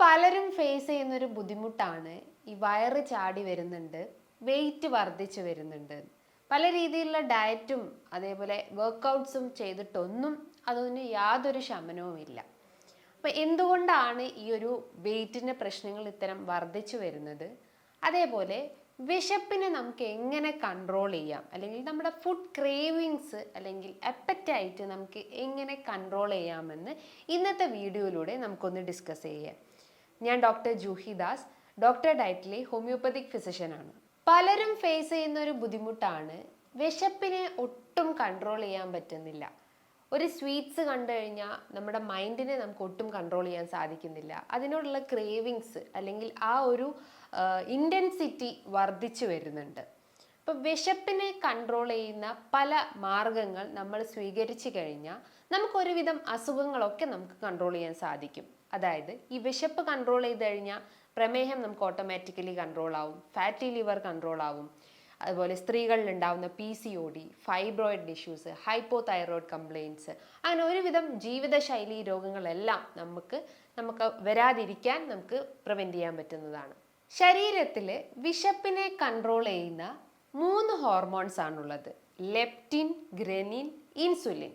പലരും ഫേസ് ചെയ്യുന്ന ഒരു ബുദ്ധിമുട്ടാണ് ഈ വയറ് ചാടി വരുന്നുണ്ട് വെയിറ്റ് വർദ്ധിച്ചു വരുന്നുണ്ട്. പല രീതിയിലുള്ള ഡയറ്റും അതേപോലെ വർക്കൗട്ട്സും ചെയ്തിട്ടൊന്നും അതൊന്നും യാതൊരു ശമനവുമില്ല അപ്പം എന്തുകൊണ്ടാണ് ഈ ഒരു വെയിറ്റിന്റെ പ്രശ്നങ്ങൾ ഇത്തരം വർദ്ധിച്ചു വരുന്നത്? അതേപോലെ വിശപ്പിനെ നമുക്ക് എങ്ങനെ കൺട്രോൾ ചെയ്യാം? അല്ലെങ്കിൽ നമ്മുടെ ഫുഡ് ക്രേവിങ്സ് അല്ലെങ്കിൽ അപ്പറ്റൈറ്റ് നമുക്ക് എങ്ങനെ കൺട്രോൾ ചെയ്യാമെന്ന് ഇന്നത്തെ വീഡിയോയിലൂടെ നമുക്കൊന്ന് ഡിസ്കസ് ചെയ്യാം. ഞാൻ ഡോക്ടർ ജൂഹി ദാസ് ഡോക്ടർ ഡയറ്റിലെ ഹോമിയോപ്പതിക് ഫിസിഷ്യനാണ്. പലരും ഫേസ് ചെയ്യുന്ന ഒരു ബുദ്ധിമുട്ടാണ് വിശപ്പിനെ ഒട്ടും കൺട്രോൾ ചെയ്യാൻ പറ്റുന്നില്ല. ഒരു സ്വീറ്റ്സ് കണ്ടു കഴിഞ്ഞാൽ നമ്മുടെ മൈൻഡിനെ നമുക്ക് ഒട്ടും കൺട്രോൾ ചെയ്യാൻ സാധിക്കുന്നില്ല. അതിനോടുള്ള ക്രേവിങ്സ് അല്ലെങ്കിൽ ആ ഒരു ഇന്റൻസിറ്റി വർദ്ധിച്ചു വരുന്നുണ്ട്. അപ്പോൾ വിശപ്പിനെ കൺട്രോൾ ചെയ്യുന്ന പല മാർഗങ്ങൾ നമ്മൾ സ്വീകരിച്ചു കഴിഞ്ഞാൽ നമുക്കൊരുവിധം അസുഖങ്ങളൊക്കെ നമുക്ക് കൺട്രോൾ ചെയ്യാൻ സാധിക്കും. അതായത് ഈ വിശപ്പ് കൺട്രോൾ ചെയ്ത് കഴിഞ്ഞാൽ പ്രമേഹം നമുക്ക് ഓട്ടോമാറ്റിക്കലി കൺട്രോൾ ആവും. ഫാറ്റി ലിവർ കൺട്രോൾ ആവും. അതുപോലെ സ്ത്രീകളിൽ ഉണ്ടാവുന്ന P C O D fibroid issues hypothyroid complaints അങ്ങനെ ഒരുവിധം ജീവിതശൈലി രോഗങ്ങളെല്ലാം നമുക്ക് നമുക്ക് വരാതിരിക്കാൻ നമുക്ക് പ്രിവെന്റ് ചെയ്യാൻ പറ്റുന്നതാണ്. ശരീരത്തിൽ വിശപ്പിനെ കൺട്രോൾ ചെയ്യുന്ന മൂന്ന് ഹോർമോൺസ് ആണുള്ളത്. ലെപ്റ്റിൻ ഗ്രനിൻ ഇൻസുലിൻ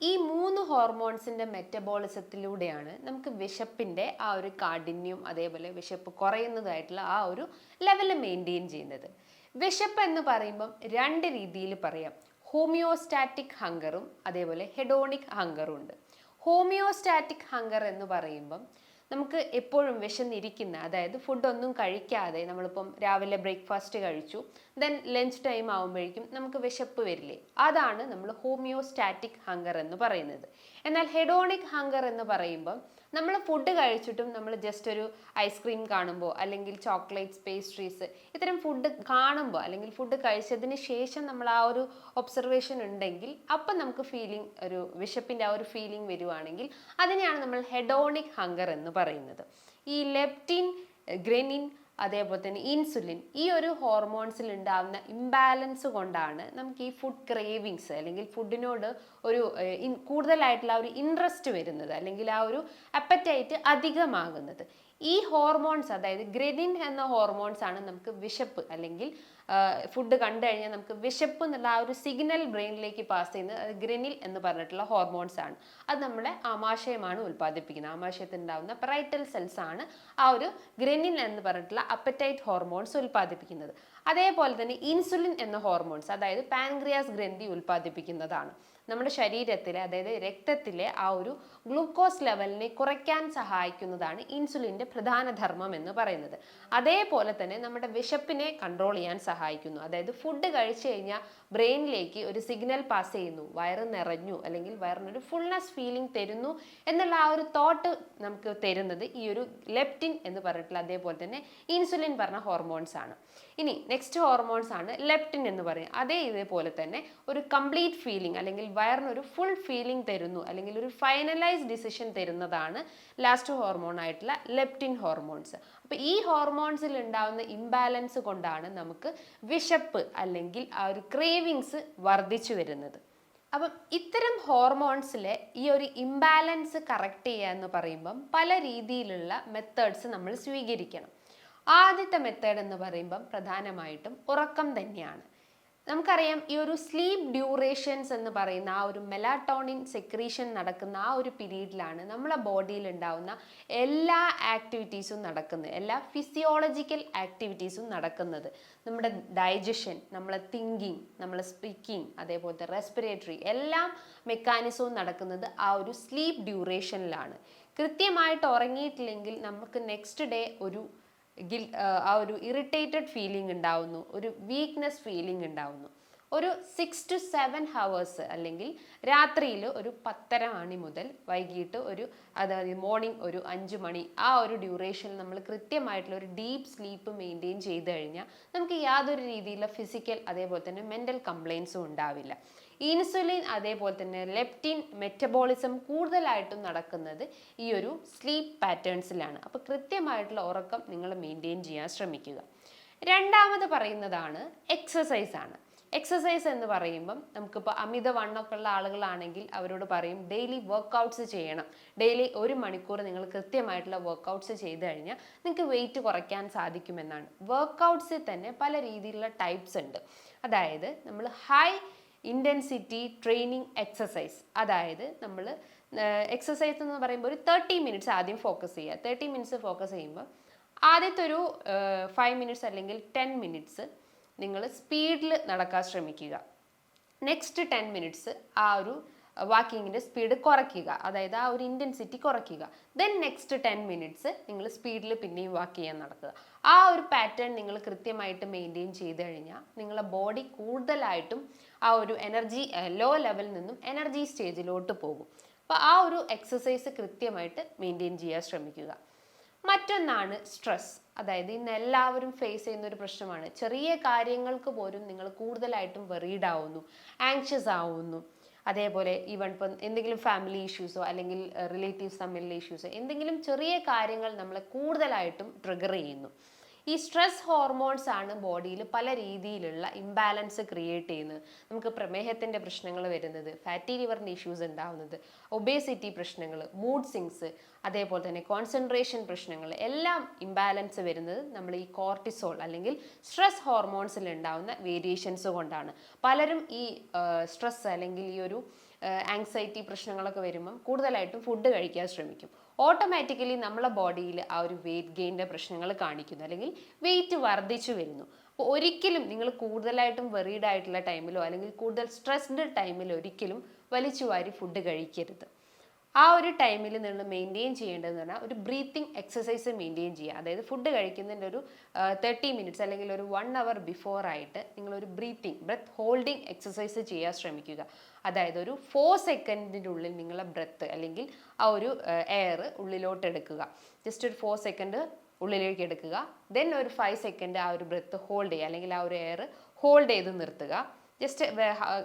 ഈ മൂന്ന് ഹോർമോൺസിന്റെ മെറ്റബോളിസത്തിലൂടെയാണ് നമുക്ക് വിശപ്പിന്റെ ആ ഒരു കാഠിന്യം അതേപോലെ വിശപ്പ് കുറയുന്നതായിട്ടുള്ള ആ ഒരു ലെവൽ മെയിന്റെയിൻ ചെയ്യുന്നത്. വിശപ്പ് എന്ന് പറയുമ്പം രണ്ട് രീതിയിൽ പറയാം. ഹോമിയോസ്റ്റാറ്റിക് ഹങ്കറും അതേപോലെ ഹെഡോണിക് ഹങ്കറും ഉണ്ട്. ഹോമിയോസ്റ്റാറ്റിക് ഹങ്കർ എന്ന് പറയുമ്പം നമുക്ക് എപ്പോഴും വിശന്നിരിക്കുന്ന അതായത് ഫുഡൊന്നും കഴിക്കാതെ നമ്മളിപ്പം രാവിലെ ബ്രേക്ക്ഫാസ്റ്റ് കഴിച്ചു ദെൻ ലഞ്ച് ടൈം ആകുമ്പോഴേക്കും നമുക്ക് വിശപ്പ് വരില്ലേ? അതാണ് നമ്മൾ ഹോമിയോസ്റ്റാറ്റിക് ഹങ്കർ എന്ന് പറയുന്നത്. എന്നാൽ ഹെഡോണിക് ഹങ്കർ എന്ന് പറയുമ്പം നമ്മൾ ഫുഡ് കഴിച്ചിട്ടും നമ്മൾ ജസ്റ്റ് ഒരു ഐസ്ക്രീം കാണുമ്പോൾ അല്ലെങ്കിൽ ചോക്ലേറ്റ്സ് പേസ്ട്രീസ് ഇത്തരം ഫുഡ് കാണുമ്പോൾ അല്ലെങ്കിൽ ഫുഡ് കഴിച്ചതിന് ശേഷം നമ്മൾ ആ ഒരു ഒബ്സർവേഷൻ ഉണ്ടെങ്കിൽ അപ്പം നമുക്ക് ഫീലിംഗ് ഒരു വിശപ്പിന്റെ ആ ഒരു ഫീലിംഗ് വരുവാണെങ്കിൽ അതിനെയാണ് നമ്മൾ ഹെഡോണിക് ഹങ്കർ എന്ന് പറയുന്നത്. ഈ ലെപ്റ്റിൻ ഗ്രെനിൻ അതേപോലെ തന്നെ ഇൻസുലിൻ. ഈ ഒരു ഹോർമോൺസിൽ ഉണ്ടാകുന്ന ഇംബാലൻസ് കൊണ്ടാണ് നമുക്ക് ഈ ഫുഡ് ക്രേവിങ്സ് അല്ലെങ്കിൽ ഫുഡിനോട് ഒരു കൂടുതലായിട്ടുള്ള ഒരു ഇൻട്രസ്റ്റ് വരുന്നത് അല്ലെങ്കിൽ ആ ഒരു അപ്പറ്റൈറ്റ് അധികമാകുന്നത്. ഈ ഹോർമോൺസ് അതായത് ഗ്രെനിൻ എന്ന ഹോർമോൺസ് ആണ് നമുക്ക് വിശപ്പ് അല്ലെങ്കിൽ ഫുഡ് കണ്ടു കഴിഞ്ഞാൽ നമുക്ക് വിശപ്പ് എന്നുള്ള ആ ഒരു സിഗ്നൽ ബ്രെയിനിലേക്ക് പാസ് ചെയ്യുന്നത് അത് ഗ്രെനിൽ എന്ന് പറഞ്ഞിട്ടുള്ള ഹോർമോൺസ് ആണ്. അത് നമ്മുടെ ആമാശയമാണ് ഉൽപ്പാദിപ്പിക്കുന്നത്. ആമാശയത്തിൽ ഉണ്ടാകുന്ന പ്രൈറ്റൽ സെൽസ് ആണ് ആ ഒരു ഗ്രെനിൻ എന്ന് പറഞ്ഞിട്ടുള്ള അപ്പറ്റൈറ്റ് ഹോർമോൺസ് ഉൽപ്പാദിപ്പിക്കുന്നത്. അതേപോലെ തന്നെ ഇൻസുലിൻ എന്ന ഹോർമോൺസ് അതായത് പാൻക്രിയാസ് ഗ്രന്ഥി ഉൽപ്പാദിപ്പിക്കുന്നതാണ്. നമ്മുടെ ശരീരത്തിലെ അതായത് രക്തത്തിലെ ആ ഒരു ഗ്ലൂക്കോസ് ലെവലിനെ കുറയ്ക്കാൻ സഹായിക്കുന്നതാണ് ഇൻസുലിന്റെ പ്രധാന ധർമ്മം എന്ന് പറയുന്നത്. അതേപോലെ തന്നെ നമ്മുടെ വിശപ്പിനെ കൺട്രോൾ ചെയ്യാൻ സഹായിക്കുന്നു. അതായത് ഫുഡ് കഴിച്ചു കഴിഞ്ഞാൽ ബ്രെയിനിലേക്ക് ഒരു സിഗ്നൽ പാസ് ചെയ്യുന്നു. വയറ് നിറഞ്ഞു അല്ലെങ്കിൽ വയറിനൊരു ഫുൾനെസ് ഫീലിംഗ് തരുന്നു എന്നുള്ള ആ ഒരു തോട്ട് നമുക്ക് തരുന്നത് ഈ ഒരു ലെപ്റ്റിൻ എന്ന് പറഞ്ഞിട്ടുള്ള അതേപോലെ തന്നെ ഇൻസുലിൻ പറഞ്ഞ ഹോർമോൺസ് ആണ്. ഇനി നെക്സ്റ്റ് ഹോർമോൺസ് ആണ് ലെപ്റ്റിൻ എന്ന് പറയുന്നത്. അതേ ഇതേപോലെ തന്നെ ഒരു കംപ്ലീറ്റ് ഫീലിംഗ് അല്ലെങ്കിൽ വയറിനൊരു ഫുൾ ഫീലിംഗ് തരുന്നു അല്ലെങ്കിൽ ഒരു ഫൈനലൈസ് ഡിസിഷൻ തരുന്നതാണ് ലാസ്റ്റ് ഹോർമോൺ ആയിട്ടുള്ള ലെപ്റ്റിൻ ഹോർമോൺസ് അപ്പോൾ ഈ ഹോർമോൺസിൽ ഉണ്ടാവുന്ന ഇംബാലൻസ് കൊണ്ടാണ് നമുക്ക് വിശപ്പ് അല്ലെങ്കിൽ ആ ഒരു ക്രേവിങ്സ് വർദ്ധിച്ചു വരുന്നത്. അപ്പം ഇത്തരം ഹോർമോൺസിലെ ഈ ഒരു ഇംബാലൻസ് കറക്റ്റ് ചെയ്യുക എന്ന് പറയുമ്പം പല രീതിയിലുള്ള മെത്തേഡ്സ് നമ്മൾ സ്വീകരിക്കണം. ആദ്യത്തെ മെത്തേഡ് എന്ന് പറയുമ്പം പ്രധാനമായിട്ടും ഉറക്കം തന്നെയാണ്. നമുക്കറിയാം ഈ ഒരു സ്ലീപ്പ് ഡ്യൂറേഷൻസ് എന്ന് പറയുന്ന ആ ഒരു മെലാട്ടോണിൻ സെക്രീഷൻ നടക്കുന്ന ആ ഒരു പീരീഡിലാണ് നമ്മളെ ബോഡിയിൽ ഉണ്ടാവുന്ന എല്ലാ ആക്ടിവിറ്റീസും നടക്കുന്നത് എല്ലാ ഫിസിയോളജിക്കൽ ആക്ടിവിറ്റീസും നടക്കുന്നത്. നമ്മുടെ ഡൈജഷൻ നമ്മളെ തിങ്കിങ് നമ്മളെ സ്പീക്കിംഗ് അതേപോലത്തെ റെസ്പിറേറ്ററി എല്ലാ മെക്കാനിസവും നടക്കുന്നത് ആ ഒരു സ്ലീപ്പ് ഡ്യൂറേഷനിലാണ് കൃത്യമായിട്ട് ഉറങ്ങിയിട്ടില്ലെങ്കിൽ നമുക്ക് നെക്സ്റ്റ് ഡേ ഒരു ഗിൽ ആ ഒരു ഇറിറ്റേറ്റഡ് ഫീലിംഗ് ഉണ്ടാവുന്നു ഒരു വീക്ക്നെസ് ഫീലിംഗ് ഉണ്ടാവുന്നു. ഒരു സിക്സ് ടു സെവൻ ഹവേഴ്സ് അല്ലെങ്കിൽ രാത്രിയിൽ ഒരു പത്തര മണി മുതൽ വൈകിട്ട് ഒരു അതായത് മോർണിംഗ് ഒരു അഞ്ച് മണി ആ ഒരു ഡ്യൂറേഷനിൽ നമ്മൾ കൃത്യമായിട്ടുള്ള ഒരു ഡീപ്പ് സ്ലീപ്പ് മെയിന്റെയിൻ ചെയ്ത് കഴിഞ്ഞാൽ നമുക്ക് യാതൊരു രീതിയിലുള്ള ഫിസിക്കൽ അതേപോലെ തന്നെ മെന്റൽ കംപ്ലയിൻസും ഉണ്ടാവില്ല. ഇൻസുലിൻ അതേപോലെ തന്നെ ലെപ്റ്റിൻ മെറ്റബോളിസം കൂടുതലായിട്ടും നടക്കുന്നത് ഈ ഒരു സ്ലീപ്പ് പാറ്റേൺസിലാണ്. അപ്പോൾ കൃത്യമായിട്ടുള്ള ഉറക്കം നിങ്ങൾ മെയിന്റെയിൻ ചെയ്യാൻ ശ്രമിക്കുക. രണ്ടാമത് പറയുന്നതാണ് എക്സസൈസ് ആണ്. എക്സസൈസ് എന്ന് പറയുമ്പം നമുക്കിപ്പോൾ അമിത വണ്ണൊക്കെ ഉള്ള ആളുകളാണെങ്കിൽ അവരോട് പറയും ഡെയിലി വർക്കൗട്ട്സ് ചെയ്യണം. ഡെയിലി ഒരു മണിക്കൂർ നിങ്ങൾ കൃത്യമായിട്ടുള്ള വർക്കൗട്ട്സ് ചെയ്ത് കഴിഞ്ഞാൽ നിങ്ങൾക്ക് വെയിറ്റ് കുറയ്ക്കാൻ സാധിക്കുമെന്നാണ്. വർക്കൗട്ട്സിൽ തന്നെ പല രീതിയിലുള്ള ടൈപ്സ് ഉണ്ട്. അതായത് നമ്മൾ ഹൈ ഇന്റൻസിറ്റി ട്രെയിനിങ് എക്സസൈസ് അതായത് നമ്മൾ എക്സസൈസ് എന്ന് പറയുമ്പോൾ ഒരു തേർട്ടി മിനിറ്റ്സ് ആദ്യം ഫോക്കസ് ചെയ്യുക. തേർട്ടി മിനിറ്റ്സ് ഫോക്കസ് ചെയ്യുമ്പോൾ ആദ്യത്തെ ഒരു ഫൈവ് മിനിറ്റ്സ് അല്ലെങ്കിൽ ടെൻ മിനിറ്റ്സ് നിങ്ങൾ സ്പീഡിൽ നടക്കാൻ ശ്രമിക്കുക. നെക്സ്റ്റ് ടെൻ മിനിറ്റ്സ് ആ ഒരു വാക്കിങ്ങിന്റെ സ്പീഡ് കുറയ്ക്കുക. അതായത് ആ ഒരു ഇന്റൻസിറ്റി കുറയ്ക്കുക. ദെൻ നെക്സ്റ്റ് ടെൻ മിനിറ്റ്സ് നിങ്ങൾ സ്പീഡിൽ പിന്നെയും വാക്ക് ചെയ്യാൻ നടക്കുക. ആ ഒരു പാറ്റേൺ നിങ്ങൾ കൃത്യമായിട്ട് മെയിന്റെയിൻ ചെയ്ത് കഴിഞ്ഞാൽ നിങ്ങളെ ബോഡി കൂടുതലായിട്ടും ആ ഒരു എനർജി ലോ ലെവലിൽ നിന്നും എനർജി സ്റ്റേജിലോട്ട് പോകും. അപ്പോൾ ആ ഒരു എക്സസൈസ് കൃത്യമായിട്ട് മെയിന്റെയിൻ ചെയ്യാൻ ശ്രമിക്കുക. മറ്റൊന്നാണ് സ്ട്രെസ് അതായത് ഇന്ന് എല്ലാവരും ഫേസ് ചെയ്യുന്ന ഒരു പ്രശ്നമാണ്. ചെറിയ കാര്യങ്ങൾക്ക് പോലും നിങ്ങൾ കൂടുതലായിട്ടും വെറീഡ് ആവുന്നു ആങ്ഷ്യസ് ആവുന്നു. അതേപോലെ ഈവൺ ഇപ്പം എന്തെങ്കിലും ഫാമിലി ഇഷ്യൂസോ അല്ലെങ്കിൽ റിലേറ്റീവ്സ് തമ്മിലുള്ള ഇഷ്യൂസോ എന്തെങ്കിലും ചെറിയ കാര്യങ്ങൾ നമ്മളെ കൂടുതലായിട്ടും ട്രിഗർ ചെയ്യുന്നു. ഈ സ്ട്രെസ് ഹോർമോൺസ് ആണ് ബോഡിയിൽ പല രീതിയിലുള്ള ഇംബാലൻസ് ക്രിയേറ്റ് ചെയ്യുന്നത്. നമുക്ക് പ്രമേഹത്തിന്റെ പ്രശ്നങ്ങൾ വരുന്നത് ഫാറ്റി ലിവറിന്റെ ഇഷ്യൂസ് ഉണ്ടാവുന്നത് ഒബേസിറ്റി പ്രശ്നങ്ങൾ മൂഡ് സിങ്സ് അതേപോലെ തന്നെ കോൺസെൻട്രേഷൻ പ്രശ്നങ്ങൾ എല്ലാം ഇംബാലൻസ് വരുന്നത് നമ്മൾ ഈ കോർട്ടിസോൾ അല്ലെങ്കിൽ സ്ട്രെസ് ഹോർമോൺസിൽ ഉണ്ടാവുന്ന വേരിയേഷൻസ് കൊണ്ടാണ്. പലരും ഈ സ്ട്രെസ് അല്ലെങ്കിൽ ഈ ഒരു ആങ്സൈറ്റി പ്രശ്നങ്ങളൊക്കെ വരുമ്പം കൂടുതലായിട്ടും ഫുഡ് കഴിക്കാൻ ശ്രമിക്കും. ഓട്ടോമാറ്റിക്കലി നമ്മളെ ബോഡിയിൽ ആ ഒരു വെയിറ്റ് ഗെയിന്റെ പ്രശ്നങ്ങൾ കാണിക്കുന്നു. അല്ലെങ്കിൽ വെയിറ്റ് വർദ്ധിച്ചു വരുന്നു. അപ്പോൾ ഒരിക്കലും നിങ്ങൾ കൂടുതലായിട്ടും വെറീഡ് ആയിട്ടുള്ള ടൈമിലോ അല്ലെങ്കിൽ കൂടുതൽ സ്ട്രെസ്ഡ് ടൈമിലോ ഒരിക്കലും വലിച്ചു വാരി ഫുഡ് കഴിക്കരുത്. ആ ഒരു ടൈമിൽ നിങ്ങൾ മെയിന്റെയിൻ ചെയ്യേണ്ടതെന്ന് പറഞ്ഞാൽ ഒരു ബ്രീത്തിങ് എക്സസൈസ് മെയിന്റെയിൻ ചെയ്യുക. അതായത് ഫുഡ് കഴിക്കുന്നതിന്റെ ഒരു തേർട്ടി മിനിറ്റ്സ് അല്ലെങ്കിൽ ഒരു വൺ അവർ ബിഫോർ ആയിട്ട് നിങ്ങളൊരു ബ്രീത്തിങ് ബ്രെത്ത് ഹോൾഡിംഗ് എക്സസൈസ് ചെയ്യാൻ ശ്രമിക്കുക. അതായത് ഒരു ഫോർ സെക്കൻഡിന്റെ ഉള്ളിൽ നിങ്ങളെ ബ്രെത്ത് അല്ലെങ്കിൽ ആ ഒരു എയർ ഉള്ളിലോട്ട് എടുക്കുക. ജസ്റ്റ് ഒരു ഫോർ സെക്കൻഡ് ഉള്ളിലേക്ക് എടുക്കുക. ദെൻ ഒരു ഫൈവ് സെക്കൻഡ് ആ ഒരു ബ്രെത്ത് ഹോൾഡ് ചെയ്യുക. അല്ലെങ്കിൽ ആ ഒരു എയർ ഹോൾഡ് ചെയ്ത് നിർത്തുക. ജസ്റ്റ്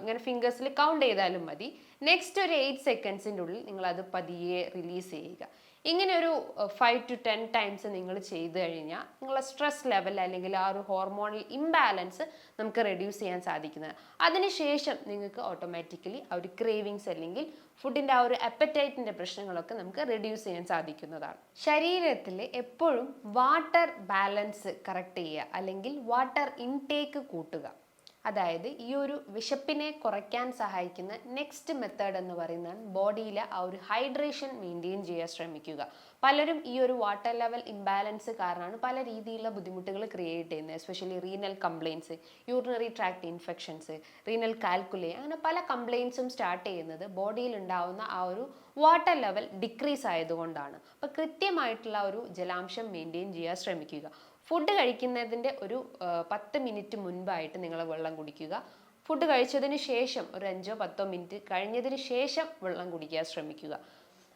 ഇങ്ങനെ ഫിംഗേഴ്സിൽ കൗണ്ട് ചെയ്താലും മതി. നെക്സ്റ്റ് ഒരു എയ്റ്റ് സെക്കൻഡ്സിന്റെ ഉള്ളിൽ നിങ്ങൾ അത് പതിയെ റിലീസ് ചെയ്യുക. ഇങ്ങനെ ഒരു ഫൈവ് ടു ടെൻ ടൈംസ് നിങ്ങൾ ചെയ്തു കഴിഞ്ഞാൽ നിങ്ങളുടെ സ്ട്രെസ് ലെവൽ അല്ലെങ്കിൽ ആ ഒരു ഹോർമോണൽ ഇംബാലൻസ് നമുക്ക് റെഡ്യൂസ് ചെയ്യാൻ സാധിക്കുന്നത്. അതിനുശേഷം നിങ്ങൾക്ക് ഓട്ടോമാറ്റിക്കലി ആ ഒരു ക്രേവിങ്സ് അല്ലെങ്കിൽ ഫുഡിന്റെ ആ ഒരു അപ്പറ്റൈറ്റിന്റെ പ്രശ്നങ്ങളൊക്കെ നമുക്ക് റെഡ്യൂസ് ചെയ്യാൻ സാധിക്കുന്നതാണ്. ശരീരത്തിൽ എപ്പോഴും വാട്ടർ ബാലൻസ് കറക്റ്റ് ചെയ്യുക. അല്ലെങ്കിൽ വാട്ടർ ഇൻടേക്ക് കൂട്ടുക. അതായത് ഈ ഒരു വിശപ്പിനെ കുറയ്ക്കാൻ സഹായിക്കുന്ന നെക്സ്റ്റ് മെത്തേഡ് എന്ന് പറയുന്നത് ബോഡിയിലെ ആ ഒരു ഹൈഡ്രേഷൻ മെയിന്റെയിൻ ചെയ്യാൻ ശ്രമിക്കുക. പലരും ഈ ഒരു വാട്ടർ ലെവൽ ഇംബാലൻസ് കാരണമാണ് പല രീതിയിലുള്ള ബുദ്ധിമുട്ടുകൾ ക്രിയേറ്റ് ചെയ്യുന്നത്. Especially renal complaints urinary tract infections renal calculi അങ്ങനെ പല കംപ്ലയിൻസും സ്റ്റാർട്ട് ചെയ്യുന്നത് ബോഡിയിൽ ഉണ്ടാവുന്ന ആ ഒരു വാട്ടർ ലെവൽ ഡിക്രീസ് ആയതുകൊണ്ടാണ്. അപ്പോൾ കൃത്യമായിട്ടുള്ള ഒരു ജലാംശം മെയിന്റെയിൻ ചെയ്യാൻ ശ്രമിക്കുക. ഫുഡ് കഴിക്കുന്നതിന്റെ ഒരു പത്ത് മിനിറ്റ് മുൻപായിട്ട് നിങ്ങൾ വെള്ളം കുടിക്കുക. ഫുഡ് കഴിച്ചതിന് ശേഷം ഒരു അഞ്ചോ പത്തോ മിനിറ്റ് കഴിഞ്ഞതിന് ശേഷം വെള്ളം കുടിക്കാൻ ശ്രമിക്കുക.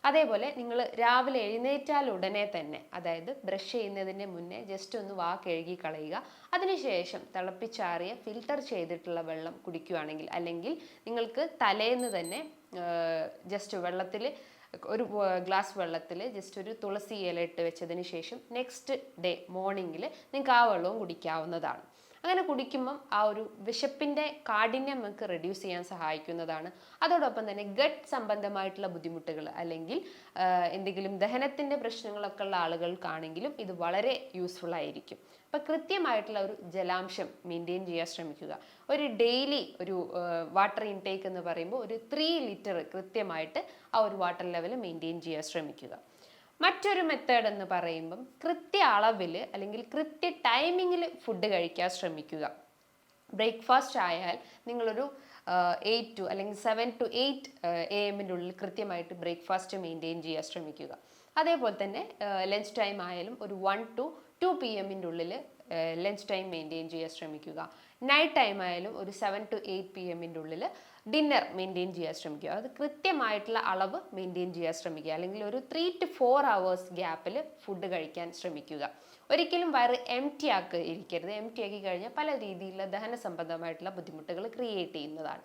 അതേപോലെ നിങ്ങൾ രാവിലെ എഴുന്നേറ്റാൽ ഉടനെ തന്നെ അതായത് ബ്രഷ് ചെയ്യുന്നതിന് മുന്നേ ജസ്റ്റ് ഒന്ന് വാ കഴുകി കളയുക. അതിനുശേഷം തിളപ്പിച്ചാറിയ ഫിൽട്ടർ ചെയ്തിട്ടുള്ള വെള്ളം കുടിക്കുകയാണെങ്കിൽ അല്ലെങ്കിൽ നിങ്ങൾക്ക് തലേന്ന് തന്നെ ജസ്റ്റ് വെള്ളത്തിൽ ഒരു ഗ്ലാസ് വെള്ളത്തിൽ ജസ്റ്റ് ഒരു തുളസി ഇല ഇട്ട് വെച്ചതിന് ശേഷം നെക്സ്റ്റ് ഡേ മോർണിംഗിൽ നിങ്ങൾക്ക് ആ വെള്ളവും കുടിക്കാവുന്നതാണ്. അങ്ങനെ കുടിക്കുമ്പം ആ ഒരു വിശപ്പിന്റെ കാഠിന്യം നമുക്ക് റെഡ്യൂസ് ചെയ്യാൻ സഹായിക്കുന്നതാണ്. അതോടൊപ്പം തന്നെ ഗട്ട് സംബന്ധമായിട്ടുള്ള ബുദ്ധിമുട്ടുകൾ അല്ലെങ്കിൽ എന്തെങ്കിലും ദഹനത്തിന്റെ പ്രശ്നങ്ങളൊക്കെ ഉള്ള ആളുകൾക്കാണെങ്കിലും ഇത് വളരെ യൂസ്ഫുൾ ആയിരിക്കും. അപ്പം കൃത്യമായിട്ടുള്ള ഒരു ജലാംശം മെയിന്റെയിൻ ചെയ്യാൻ ശ്രമിക്കുക. ഒരു ഡെയിലി ഒരു വാട്ടർ ഇൻടേക്ക് എന്ന് പറയുമ്പോൾ ഒരു ത്രീ ലിറ്റർ കൃത്യമായിട്ട് ആ ഒരു വാട്ടർ ലെവൽ മെയിന്റെയിൻ ചെയ്യാൻ ശ്രമിക്കുക. മറ്റൊരു മെത്തേഡ് എന്ന് പറയുമ്പം കൃത്യ അളവിൽ അല്ലെങ്കിൽ കൃത്യ ടൈമിങ്ങിൽ ഫുഡ് കഴിക്കാൻ ശ്രമിക്കുക. ബ്രേക്ക്ഫാസ്റ്റ് ആയാൽ നിങ്ങളൊരു എയ്റ്റ് ടു അല്ലെങ്കിൽ സെവൻ ടു എയ്റ്റ് എ എമ്മിന്റെ ഉള്ളിൽ കൃത്യമായിട്ട് ബ്രേക്ക്ഫാസ്റ്റ് മെയിന്റെയിൻ ചെയ്യാൻ ശ്രമിക്കുക. അതേപോലെ തന്നെ ലഞ്ച് ടൈം ആയാലും ഒരു വൺ ടു ടു പി എമ്മിന്റെ ഉള്ളിൽ ലഞ്ച് ടൈം മെയിന്റെയിൻ ചെയ്യാൻ ശ്രമിക്കുക. നൈറ്റ് ടൈം ആയാലും ഒരു സെവൻ ടു എയ്റ്റ് പി എമ്മിന്റെ ഉള്ളിൽ ഡിന്നർ മെയിന്റെയിൻ ചെയ്യാൻ ശ്രമിക്കുക. അത് കൃത്യമായിട്ടുള്ള അളവ് മെയിന്റെയിൻ ചെയ്യാൻ ശ്രമിക്കുക. അല്ലെങ്കിൽ ഒരു ത്രീ ടു ഫോർ അവേഴ്സ് ഗ്യാപ്പിൽ ഫുഡ് കഴിക്കാൻ ശ്രമിക്കുക. ഒരിക്കലും വയറ് എം ടി ആക്കി ഇരിക്കരുത്. എം ടി ആക്കി കഴിഞ്ഞാൽ പല രീതിയിലുള്ള ദഹന സംബന്ധമായിട്ടുള്ള ബുദ്ധിമുട്ടുകൾ ക്രിയേറ്റ് ചെയ്യുന്നതാണ്.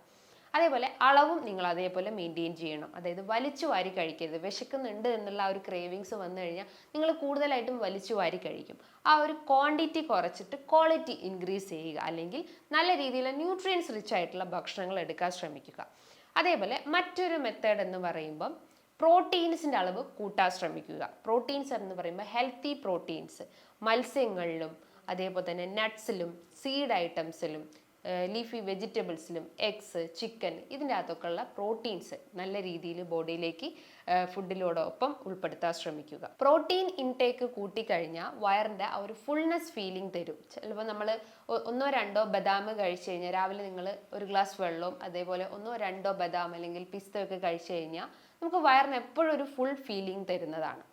അതേപോലെ അളവും നിങ്ങൾ അതേപോലെ മെയിന്റെയിൻ ചെയ്യണം. അതായത് വലിച്ചു വാരി കഴിക്കരുത്. വിശക്കുന്നുണ്ട് എന്നുള്ള ആ ഒരു ക്രേവിങ്സ് വന്നു കഴിഞ്ഞാൽ നിങ്ങൾ കൂടുതലായിട്ടും വലിച്ചു വാരി കഴിക്കും. ആ ഒരു ക്വാണ്ടിറ്റി കുറച്ചിട്ട് ക്വാളിറ്റി ഇൻക്രീസ് ചെയ്യുക. അല്ലെങ്കിൽ നല്ല രീതിയിലുള്ള ന്യൂട്രിയൻസ് റിച്ച് ആയിട്ടുള്ള ഭക്ഷണങ്ങൾ എടുക്കാൻ ശ്രമിക്കുക. അതേപോലെ മറ്റൊരു മെത്തേഡ് എന്ന് പറയുമ്പം പ്രോട്ടീൻസിന്റെ അളവ് കൂട്ടാൻ ശ്രമിക്കുക. പ്രോട്ടീൻസ് എന്ന് പറയുമ്പോൾ ഹെൽത്തി പ്രോട്ടീൻസ് മത്സ്യങ്ങളിലും അതേപോലെ തന്നെ നട്ട്സിലും സീഡ് ഐറ്റംസിലും ലീഫി വെജിറ്റബിൾസിലും എഗ്സ് ചിക്കൻ ഇതിന്റെ അകത്തൊക്കെ ഉള്ള പ്രോട്ടീൻസ് നല്ല രീതിയിൽ ബോഡിയിലേക്ക് ഫുഡിലോടൊപ്പം ഉൾപ്പെടുത്താൻ ശ്രമിക്കുക. പ്രോട്ടീൻ ഇൻടേക്ക് കൂട്ടിക്കഴിഞ്ഞാൽ വയറിന്റെ ആ ഒരു ഫുൾനെസ് ഫീലിംഗ് തരും. ചിലപ്പോൾ നമ്മൾ ഒന്നോ രണ്ടോ ബദാം കഴിച്ചു കഴിഞ്ഞാൽ രാവിലെ നിങ്ങൾ ഒരു ഗ്ലാസ് വെള്ളവും അതേപോലെ ഒന്നോ രണ്ടോ ബദാം അല്ലെങ്കിൽ പിസ്തയൊക്കെ കഴിച്ചു കഴിഞ്ഞാൽ നമുക്ക് വയറിന് എപ്പോഴും ഒരു ഫുൾ ഫീലിംഗ് തരുന്നതാണ്.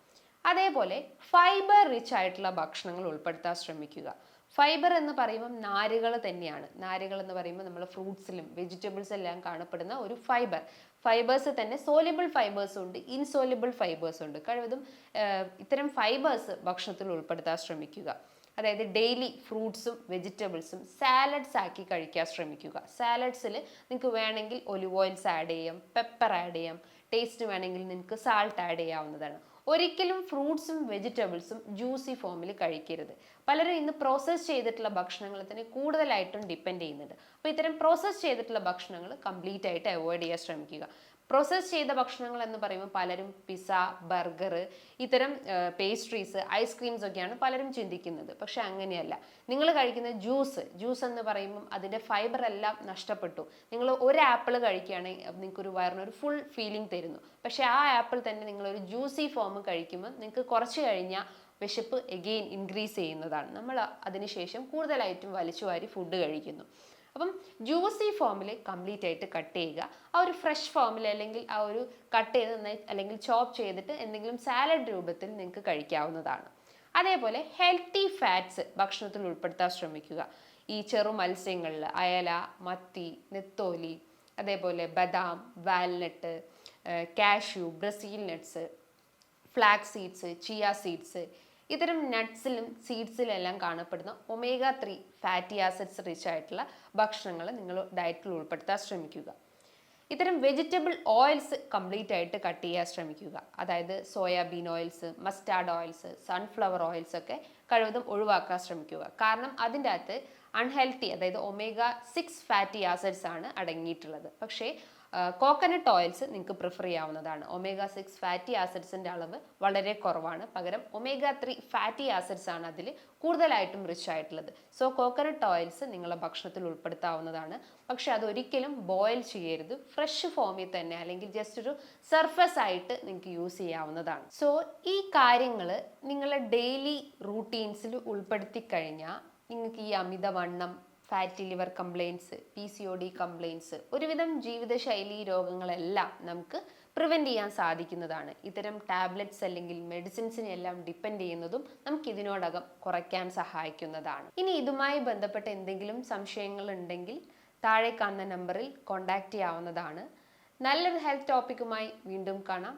അതേപോലെ ഫൈബർ റിച്ച് ആയിട്ടുള്ള ഭക്ഷണങ്ങൾ ഉൾപ്പെടുത്താൻ ശ്രമിക്കുക. ഫൈബർ എന്ന് പറയുമ്പോൾ നാരുകൾ തന്നെയാണ്. നാരുകൾ എന്ന് പറയുമ്പോൾ നമ്മൾ ഫ്രൂട്ട്സിലും വെജിറ്റബിൾസ് എല്ലാം കാണപ്പെടുന്ന ഒരു ഫൈബർ ഫൈബേഴ്സ് തന്നെ സോലിബിൾ ഫൈബേഴ്സും ഉണ്ട് ഇൻസോലിബിൾ ഫൈബേഴ്സും ഉണ്ട്. കഴിവതും ഇത്തരം ഫൈബേഴ്സ് ഭക്ഷണത്തിൽ ഉൾപ്പെടുത്താൻ ശ്രമിക്കുക. അതായത് ഡെയിലി ഫ്രൂട്ട്സും വെജിറ്റബിൾസും സാലഡ്സ് ആക്കി കഴിക്കാൻ ശ്രമിക്കുക. സാലഡ്സിൽ നിങ്ങൾക്ക് വേണമെങ്കിൽ ഒലിവ് ഓയിൽസ് ആഡ് ചെയ്യാം പെപ്പർ ആഡ് ചെയ്യാം ടേസ്റ്റ് വേണമെങ്കിൽ നിങ്ങൾക്ക് സാൾട്ട് ആഡ് ചെയ്യാവുന്നതാണ്. ഒരിക്കലും ഫ്രൂട്ട്സും വെജിറ്റബിൾസും ജ്യൂസി ഫോമിൽ കഴിക്കരുത്. പലരും ഇന്ന് പ്രോസസ്സ് ചെയ്തിട്ടുള്ള ഭക്ഷണങ്ങൾ തന്നെ കൂടുതലായിട്ടും ഡിപ്പെൻഡ് ചെയ്യുന്നുണ്ട്. അപ്പോൾ ഇത്തരം പ്രോസസ്സ് ചെയ്തിട്ടുള്ള ഭക്ഷണങ്ങൾ കംപ്ലീറ്റ് ആയിട്ട് അവോയ്ഡ് ചെയ്യാൻ ശ്രമിക്കുക. പ്രോസസ്സ് ചെയ്ത ഭക്ഷണങ്ങൾ എന്ന് പറയുമ്പോൾ പലരും പിസ്സ ബർഗർ ഇത്തരം പേസ്ട്രീസ് ഐസ്ക്രീംസ് ഒക്കെയാണ് പലരും ചിന്തിക്കുന്നത്. പക്ഷെ അങ്ങനെയല്ല. നിങ്ങൾ കഴിക്കുന്ന ജ്യൂസ് ജ്യൂസ് എന്ന് പറയുമ്പം അതിന്റെ ഫൈബർ എല്ലാം നഷ്ടപ്പെട്ടു. നിങ്ങൾ ഒരു ആപ്പിൾ കഴിക്കുകയാണെങ്കിൽ നിങ്ങൾക്കൊരു വയറിനൊരു ഫുൾ ഫീലിംഗ് തരുന്നു. പക്ഷേ ആ ആപ്പിൾ തന്നെ നിങ്ങളൊരു ജ്യൂസി ഫോം കഴിക്കുമ്പോൾ നിങ്ങൾക്ക് കുറച്ച് കഴിഞ്ഞാൽ വിശപ്പ് എഗെയിൻ ഇൻക്രീസ് ചെയ്യുന്നതാണ്. നമ്മൾ അതിനുശേഷം കൂടുതലായിട്ടും വലിച്ചു വാരി ഫുഡ് കഴിക്കുന്നു. അപ്പം ജ്യൂസി ഫോമിൽ കംപ്ലീറ്റ് ആയിട്ട് കട്ട് ചെയ്യുക. ആ ഒരു ഫ്രഷ് ഫോമിൽ അല്ലെങ്കിൽ ആ ഒരു കട്ട് ചെയ്ത് നന്നായി അല്ലെങ്കിൽ ചോപ്പ് ചെയ്തിട്ട് എന്തെങ്കിലും സാലഡ് രൂപത്തിൽ നിങ്ങൾക്ക് കഴിക്കാവുന്നതാണ്. അതേപോലെ ഹെൽത്തി ഫാറ്റ്സ് ഭക്ഷണത്തിൽ ഉൾപ്പെടുത്താൻ ശ്രമിക്കുക. ഈ ചെറു മത്സ്യങ്ങളിൽ അയല മത്തി നെത്തോലി അതേപോലെ ബദാം walnut cashew Brazil nuts flax seeds chia seeds ഇത്തരം നട്ട്സിലും സീഡ്സിലും എല്ലാം കാണപ്പെടുന്ന omega three fatty acids rich ആയിട്ടുള്ള ഭക്ഷണങ്ങൾ നിങ്ങൾ ഡയറ്റിൽ ഉൾപ്പെടുത്താൻ ശ്രമിക്കുക. ഇത്തരം വെജിറ്റബിൾ ഓയിൽസ് കംപ്ലീറ്റ് ആയിട്ട് കട്ട് ചെയ്യാൻ ശ്രമിക്കുക. അതായത് soybean oils mustard oils sunflower oils ഒക്കെ കഴിവതും ഒഴിവാക്കാൻ ശ്രമിക്കുക. കാരണം അതിന്റെ അകത്ത് അൺഹെൽത്തി അതായത് ഒമേഗ സിക്സ് ഫാറ്റി ആസിഡ്സ് ആണ് അടങ്ങിയിട്ടുള്ളത്. പക്ഷേ കോക്കനട്ട് ഓയിൽസ് നിങ്ങൾക്ക് പ്രിഫർ ചെയ്യാവുന്നതാണ്. ഒമേഗ സിക്സ് ഫാറ്റി ആസിഡ്സിന്റെ അളവ് വളരെ കുറവാണ്. പകരം ഒമേഗ ത്രീ ഫാറ്റി ആസിഡ്സ് ആണ് അതിൽ കൂടുതലായിട്ടും റിച്ച് ആയിട്ടുള്ളത്. സോ കോക്കനട്ട് ഓയിൽസ് നിങ്ങളുടെ ഭക്ഷണത്തിൽ ഉൾപ്പെടുത്താവുന്നതാണ്. പക്ഷേ അതൊരിക്കലും ബോയിൽ ചെയ്യരുത്. ഫ്രഷ് ഫോമിൽ തന്നെ അല്ലെങ്കിൽ ജസ്റ്റ് ഒരു സർഫസ് ആയിട്ട് നിങ്ങൾക്ക് യൂസ് ചെയ്യാവുന്നതാണ്. സോ ഈ കാര്യങ്ങൾ നിങ്ങളുടെ ഡെയിലി റൂട്ടീൻസിൽ ഉൾപ്പെടുത്തി കഴിഞ്ഞാൽ നിങ്ങൾക്ക് ഈ അമിതവണ്ണം fatty liver complaints P C O D complaints ഒരുവിധം ജീവിതശൈലി രോഗങ്ങളെല്ലാം നമുക്ക് പ്രിവെന്റ് ചെയ്യാൻ സാധിക്കുന്നതാണ്. ഇത്തരം ടാബ്ലറ്റ്സ് അല്ലെങ്കിൽ മെഡിസിൻസിനെ എല്ലാം ഡിപ്പെൻഡ് ചെയ്യുന്നതും നമുക്ക് ഇതിനോടകം കുറയ്ക്കാൻ സഹായിക്കുന്നതാണ്. ഇനി ഇതുമായി ബന്ധപ്പെട്ട എന്തെങ്കിലും സംശയങ്ങൾ ഉണ്ടെങ്കിൽ താഴെ കാണുന്ന നമ്പറിൽ കോൺടാക്റ്റ് ചെയ്യാവുന്നതാണ്. നല്ലൊരു ഹെൽത്ത് ടോപ്പിക്കുമായി വീണ്ടും കാണാം.